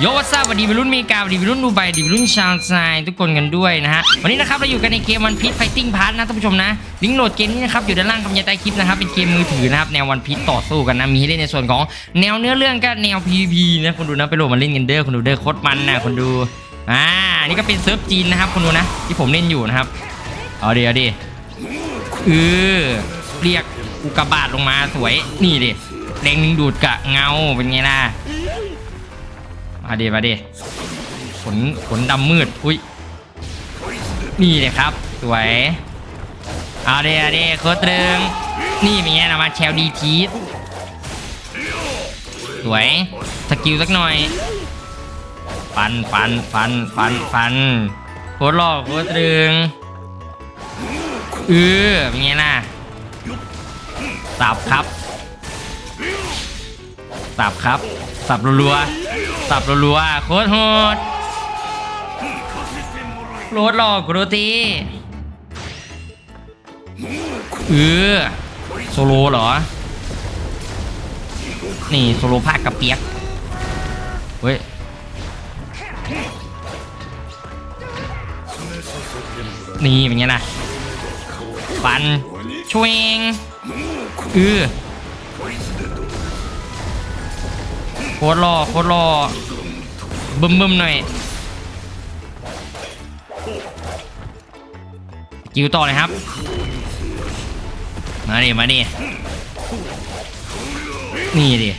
โยวัสวัสดีวัยรุ่นอเมริกาสวัสดีวัยรุ่นดูไบสวัสดีวัยรุ่นชาวไซทุกคนกันด้วยนะฮะวันนี้นะครับเราอยู่กันในเกมวันพี e ไฟติ้งพาร์ทนะท่านผู้ชมนะลิงก์โหลดเกมนี้นะครับอยู่ด้านล่างคำยายใต้คลิปนะครับเป็นเกมมือถือนะครับแนววันพี e ต่อสู้กันนะมีให้เล่นในส่วนของแนวเนื้อเรื่องก็แนว PVP นะคนดูนะไปโหลดมาเล่นกันเด้อคนดูเด้อโคตรมันนะคนดูอ่านี่ก็เป็นเซิร์ฟจีนนะครับคนดูนะที่ผมเล่นอยู่นะครับเอาดิเอาดิเออเรียกอุกกาบาตลงมาสวยนี่ดิแรงดึงดูดกะเงาเป็นไงล่ะ มาดิมาดิขนขนดำมืดอุ้ยนี่เลยครับ สวยเอาเดเอาเดโคตรตึงนี่เป็นไงนะมาแชลดีทีสสวยสกิลสักหน่อย ฟันฟันฟันฟันฟันโคตรหล่อโคตรตึงเออเป็นไงล่ะสับครับสับครับสับรัวๆ สับรัวๆโคตรโหดโรดหลอกกูโรตีเออโซโลเหรอ นี่โซโลภาคกับเปียก เฮ้ย นี่เป็นไงล่ะฟันช่วงเออ โคตรหล่อโคตรหล่อบึมบึมหน่อยกิวต่อเลยครับ มาดิมาดินี่ดิ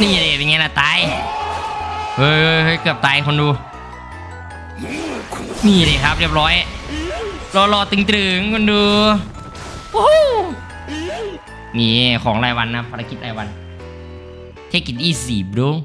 นี่ดิเป็นไงล่ะตายเฮ้ยเฮ้ยเกือบตายคนดู นี่ดิครับเรียบร้อย รอรอตึงตึงคนดูนี่ของรายวันนะภารกิจรายวัน Take it easy bro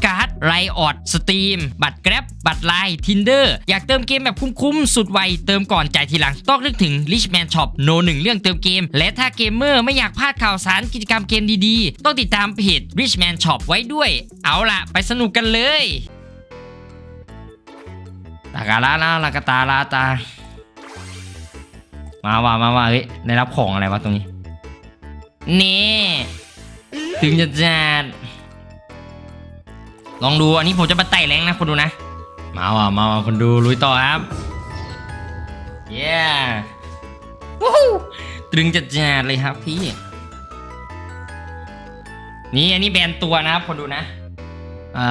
การ์ดไรออดสตรีมบัตรแกร็บบัตรไลน์ทินเดอร์อยากเติมเกมแบบคุ้มๆ สุดไว เติมก่อนจ่ายทีหลัง ต้องนึกถึง Richman Shop โนหนึ่งเรื่องเติมเกม และถ้าเกมเมอร์ไม่อยากพลาดข่าวสารกิจกรรมเกมดีๆ ต้องติดตามเพจ Richman Shop ไว้ด้วย เอาล่ะ ไปสนุกกันเลยตากาลาลาลากาตาลาตา มาว่ามาว่าเฮ้ยได้รับของอะไรวะตรงนี้ นี่ ถึงจะจัด ลองดูอันนี้ผมจะมาไต่แรงนะคนดูนะ มาว่ะมาว่ะคนดูลุยต่อครับเย้วู้ตรึงจัดจัดเลยครับพี่ นี่อันนี้แบนตัวนะครับคนดูนะอ่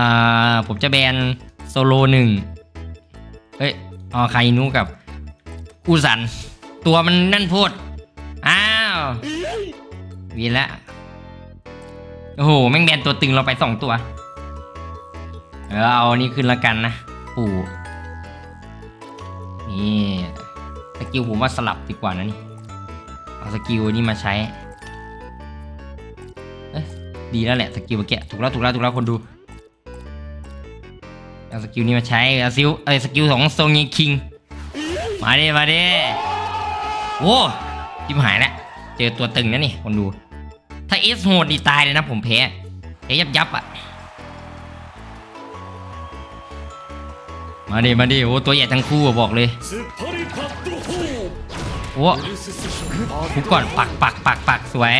าผมจะแบนโซโลหนึ่งเฮ้ยอ๋อใคาอินุกับอูซัน ตัวมันนั่นพูดอ้าววีละโอ้โห แม่งแบนตัวตึงเราไปสองตัว เออเอาอันนี้ขึ้นละกันนะ ปู่นี่สกิลผมว่าสลับดีกว่านะนี่ เอาสกิลนี้มาใช้เอ้ยดีแล้วแหละสกิลเมื่อกี้ถูกแล้วถูกแล้วถูกแล้วคนดูเอาสกิลนี้มาใช้เอาซิลเอ้ยสกิลของโซงยีคิง มาดิมาดิโว้จิบหายแล้วเจอตัวตึงนะนี่คนดู ถ้าเอสโหดนี่ตายเลยนะผมแพ้แพ้ยับยับอะ มาดิมาดิโอ้ตัวใหญ่ทั้งคู่บอกเลยโอ้คุกก่อนปักปักปักปักสวย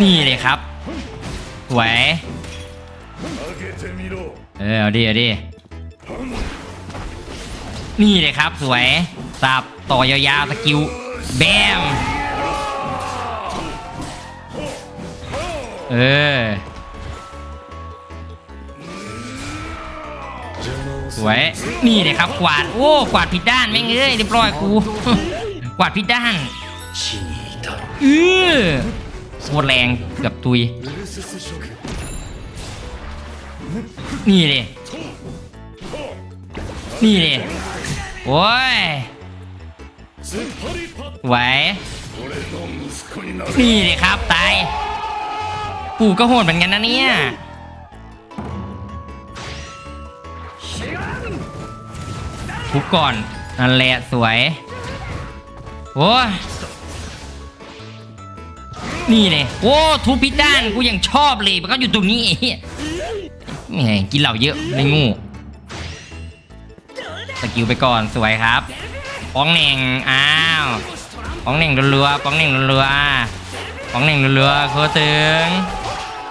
นี่เลยครับสวยเออเอาดีเอาดีนี่เลยครับสวยสับต่อยาวๆสกิลแบมเออ สวย นี่เลยครับกวาด โอ้ กวาดผิดด้านแม่งเอ้ยเรียบร้อยกูกวาดผิดด้านเออโคตรแรงเกือบตุย นี่เลยนี่เลยโอ้ยไหวนี่เลยครับตายปู่ก็โหดเหมือนกันนะเนี่ย ทุบก่อนนั่นแหละสวยโอ้นี่เลยโอ้ทุบพิด้านกูยังชอบเลยมันก็อยู่ตรงนี้ไอ้เหี้ยแหมกินเหล่าเยอะเลยงูสกิลไปก่อนสวยครับป้องเหน่งอ้าวป้องเหน่งรัวๆป้องเหน่งรัวๆป้องเหน่งรัวๆโคตรึง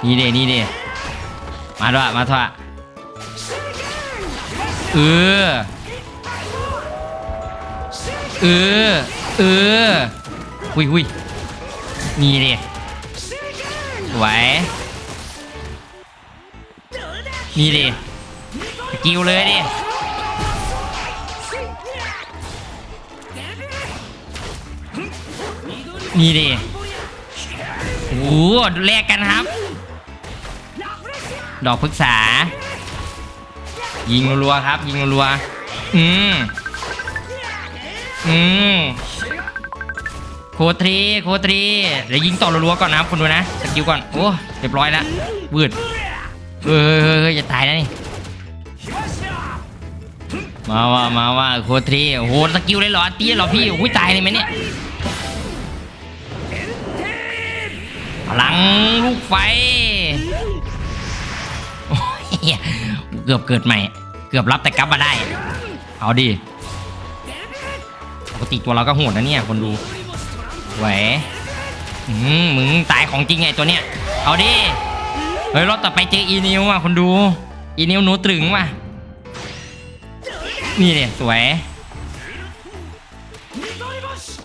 นี่เดนี่เดมาด้วยมาด้วยเออ ออ เออหุยหุยนี่ดิสวยนี่ดิกิลเลยดินี่ดิโอ้โหแลกกันครับ ดอกพฤกษา ยิงรัวๆครับ ยิงรัวๆอืม อืมโคตรีโคตรีเดี๋ยวยิงต่อรัวๆก่อนนะครับคนดูนะสกิลก่อนโอ้เรียบร้อยแล้ววืดเฮ้ยเฮ้ยเฮ้ยจะตายนะนี่มาว่ามาว่าโคตรีโอ้โหสกิลเลยเหรอตีเลยเหรอพี่อุ้ยตายเลยไหมเนี่ยพลังลูกไฟเกือบเกิดใหม่ เกือบรับแต่กลับมาได้ เอาดิปก ติตัวเราก็โหดนะเนี่ยคนดูไหวอืมมึงตายของจริงไงตัวเนี้ย เอาดิ เฮ้ยรอบต่อไปเจออีนิวอะคนดู อีนิวหนูตรึงว่ะ นี่เลยสวย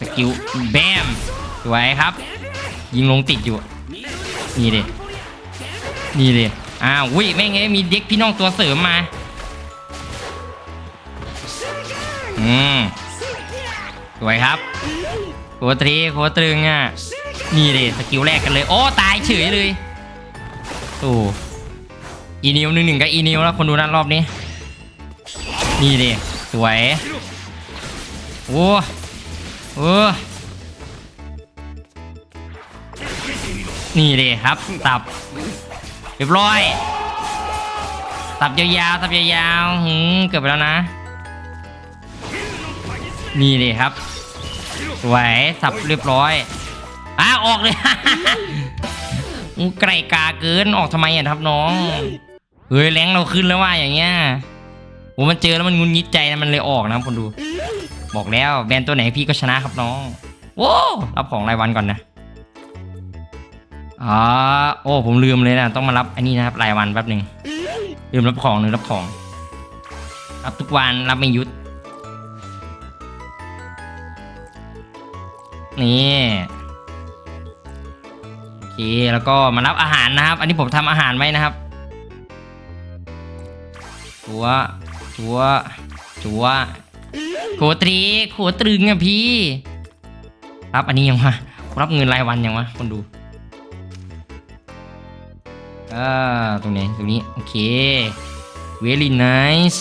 สกิลแบม สวยครับ ยิงลงติดอยู่ นี่เลยนี่เลยอ้าวอุ้ยแม่งไงมีเด็กพี่น้องตัวเสริมมา อืม สวยครับโคตรีโคตรึงอะ นี่เลยสกิลแรกกันเลย โอ้ ตายเฉยเลยโอ้อีนิวหนึ่งหนึ่งกับอีนิวแล้วคนดูนัดรอบนี้ นี่เลยสวย โอ้โอ้นี่เลยครับตับเรียบร้อยตับยาวๆตับยาวๆหืมเกือบไปแล้วนะ นี่เลยครับ สวยสับเรียบร้อยอ้าออกเลยไกลกาเกินออกทำไมอะครับน้องเฮ้ยแรงเราขึ้นแล้วว่าอย่างเงี้ยโอ้มันเจอแล้วมันงุนยิดใจนะมันเลยออกนะคนดู บอกแล้วแบรนตัวไหนพี่ก็ชนะครับน้องโว้รับของรายวันก่อนนะอ๋อโอ้ผมลืมเลยนะต้องมารับอันนี้นะครับรายวันแป๊บหนึ่งลืมรับของลืมรับของ รับทุกวันรับไม่ยุด นี่โอเคแล้วก็มารับอาหารนะครับ อันนี้ผมทำอาหารไว้นะครับชัวชัวชัวโคตรีโคตรึงอะพี่ รับอันนี้ยังวะรับเงินรายวันยังวะคนดูอ่าตรงนี้ตรงนี้ โอเค very nice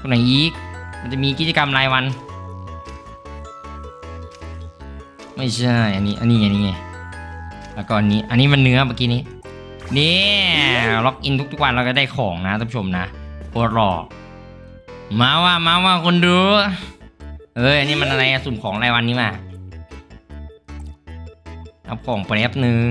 ตรงไหนอีก มันจะมีกิจกรรมรายวัน ไม่ใช่ อันนี้ อันนี้อันนี้ไง แล้วก็อันนี้ อันนี้มันเนื้อเมื่อกี้นี้ นี่ล็อกอินทุกๆวันเราก็ได้ของนะท่านผู้ชมนะโคตรหลอกมาว่ามาว่าคนดูเอ้ยอันนี้มันอะไรสุ่มของรายวันนี้มา เอาของแป๊บหนึ่ง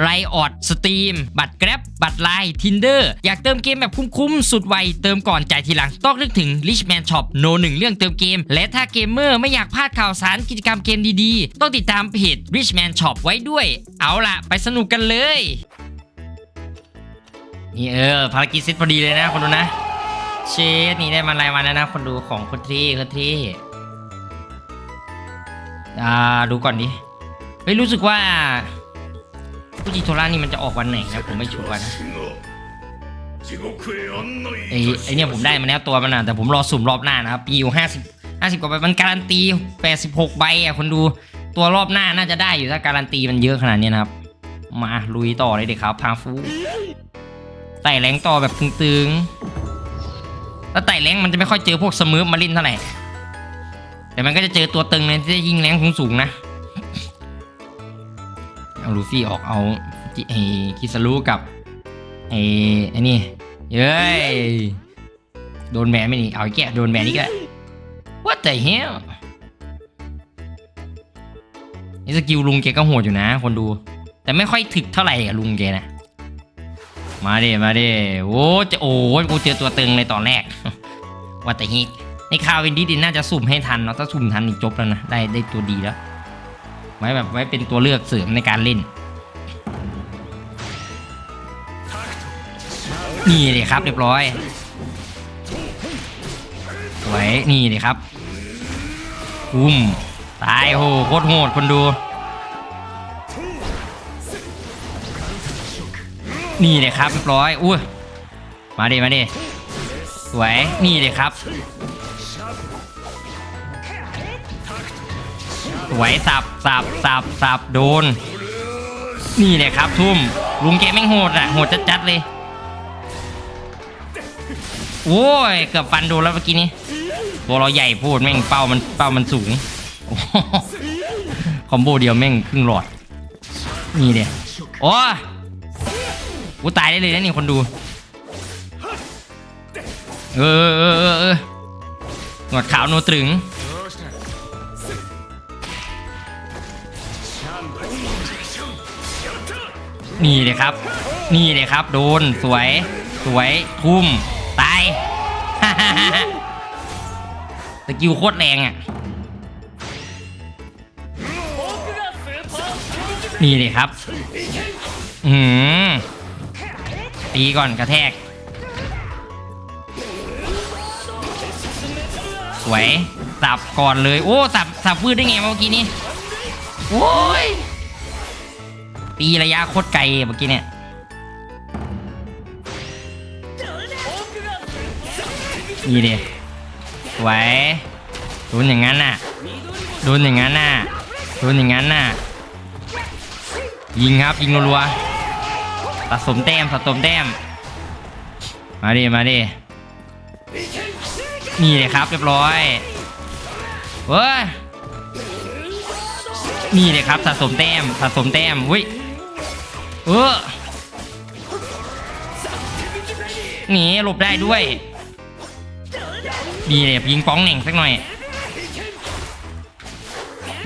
ไรออดสตรีมบัตรแกร็บบัตรไลน์ทินเดอร์อยากเติมเกมแบบคุ้มๆ สุดไว เติมก่อนจ่ายทีหลัง ต้องนึกถึง Richman Shop โนหนึ่งเรื่องเติมเกม และถ้าเกมเมอร์ไม่อยากพลาดข่าวสารกิจกรรมเกมดีๆ ต้องติดตามเพจ Richman Shop ไว้ด้วย เอาล่ะ ไปสนุกกันเลยนี่เออภารกิจเสร็จพอดีเลยนะคนดูนะ เชดนี่ได้มารายวันแล้วนะคนดูของคนที่คนที่อ่าดูก่อนดิเฮ้ยรู้สึกว่า ฟูจิโทระนี่มันจะออกวันไหนนะผมไม่ชัวร์นะไอ้ไอเนี่ยผมได้มาแล้วตัวมันนะแต่ผมรอสุ่มรอบหน้านะครับปีอยู่ห้าสิบห้าสิบกว่าใบมันการันตีแปดสิบหกใบอะคนดูตัวรอบหน้าน่าจะได้อยู่ถ้าการันตีมันเยอะขนาดนี้นะครับ มาลุยต่อเลยเด็กครับพาฟูไต่แรงต่อแบบตึงๆแล้วไต่แรงมันจะไม่ค่อยเจอพวกสมือมาลินเท่าไหร่แต่มันก็จะเจอตัวตึงเลยที่ยิงแรงสูงๆนะ ลูฟี่ออกเอาไอ้คิสรุกับไอ้ไอ้นี่เย้ยโดนแบนไม่นี่เอาแกโดนแบนนี่ก็ What the hell ไอ้สกิลลุงแกก็โหดอยู่นะ คนดู แต่ไม่ค่อยถึกเท่าไหร่อะลุงแกนะ มาเดิมาเดิโอ้จะโอ้กูเจอตัวตึงเลยตอนแรกว่าแต่ฮิในคาวินดิดินน่าจะสุ่มให้ทันเนาะถ้าสุ่มทันนี่จบแล้วนะ ได้ได้ตัวดีแล้ว ไว้แบบไว้เป็นตัวเลือกเสริมในการเล่น นี่เลยครับเรียบร้อยสวยนี่เลยครับอุ้มตายโหโคตรโหดคนดู นี่เลยครับเรียบร้อยอุ้ยมาดิมาดิสวยนี่เลยครับ สวยสับสับสับสับโดน นี่เลยครับทุ่ม ลุงแกแม่งโหดอะโหดจัดๆเลย โอ้ย เกือบฟันโดนแล้วเมื่อกี้นี้ตัวเราใหญ่พูดแม่งเป้ามันเป้ามันสูง คอมโบเดียวแม่งครึ่งหลอด นี่เดียโอ้กูตายได้เลยนะนี่คนดู เออเออเออเออหนวดขาวโนตรึง นี่เลยครับ นี่เลยครับ โดนสวย สวยทุ่มตายสกิลโคตรแรงอะ นี่เลยครับ อืมตีก่อนกระแทก สวย สับก่อนเลย โอ้ สับ สับพืดได้ไงเมื่อกี้นี้ โอ้ยตีระยะโคตรไกลเมื่อกี้เนี่ยนี่ดิสวยโดนอย่างนั้นน่ะโดนอย่างนั้นน่ะโดนอย่างนั้นน่ะ ยิงครับยิงรัวๆสะสมแต้มสะสมแต้ม มาดิมาดินี่เลยครับเรียบร้อยเว้ย นี่เลยครับสะสมแต้มสะสมแต้มอุ้ยเออหนีหลบได้ด้วย ดีเลยยิงป้องเหน่งสักหน่อย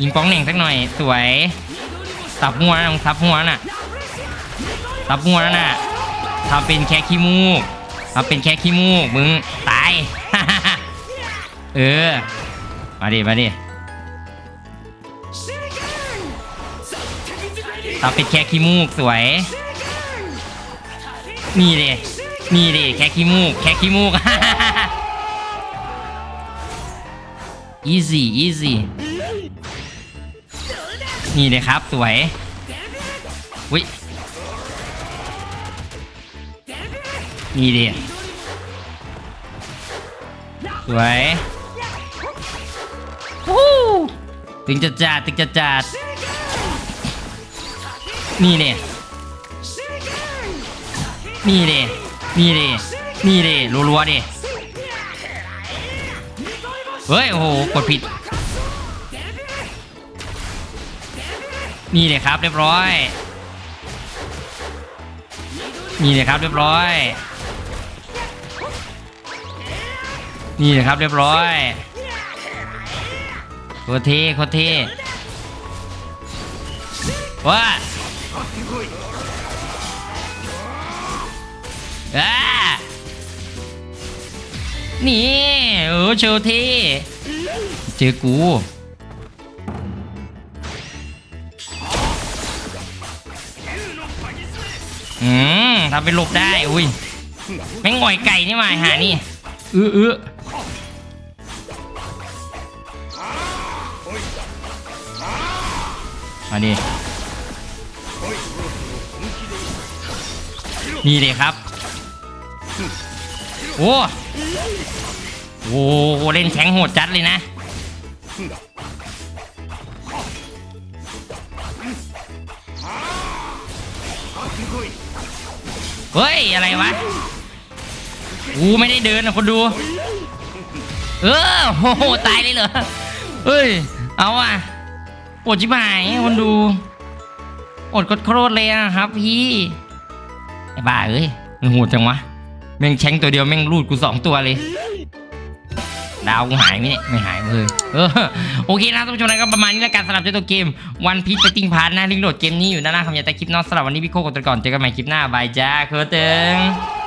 ยิงป้องเหน่งสักหน่อย สวยสับหัวนะสับหัวน่ะสับหัวน่ะทำเป็นแค่ขี้มูกทำเป็นแค่ขี้มูกมึงตาย เออ มาดิ มาดิ ทำเป็นแค่ขี้มูกสวย นี่ดินี่ดิแค่ขี้มูก แค่ขี้มูก easy easy นี่เลยครับสวยวินี่ดิสวยวู้ถึงจะจัดถึงจะจัด นี่ดินี่ดินี่ดินี่ดิรัวๆดิเฮ้ย โอ้โห กดผิด นี่เลยครับเรียบร้อย นี่เลยครับเรียบร้อย นี่เลยครับเรียบร้อยโคเทโคเทว้า อ่านี่เออโชว์เท่เจอกูอืมทำเป็นหลบได้ อุ้ยแม่งง่อยไก่นี่มาหานี่เออเออมาดินี่เลยครับ โอ้โหเล่นแข็งโหดจัดเลยนะ เฮ้ย อะไรวะกูไม่ได้เดินนะคนดู เออโหตายเลยเหรอ เฮ้ย เอาอะปวดชิบหายคนดูอดกดโคตรเลยอะครับพี่ ไอ้บ้าเอ้ยมันโหดจังวะ แม่งแชงตัวเดียวแม่งรูดกูสองตัวเลย ดาวกูหายไหมเนี่ยไม่หายเลยเออโอเคนะท่านผู้ชมนะก็ประมาณนี้แล้วกันสำหรับเจ้าตัวเกมวันพีซไปติ้งพาร์ทนะลิงโหลดเกมนี้อยู่ด้านล่างคำยาแต่คลิปนอกสำหรับวันนี้พี่โคกดตัวก่อนเจอกันใหม่คลิปหน้าบายจ้าเคอเติง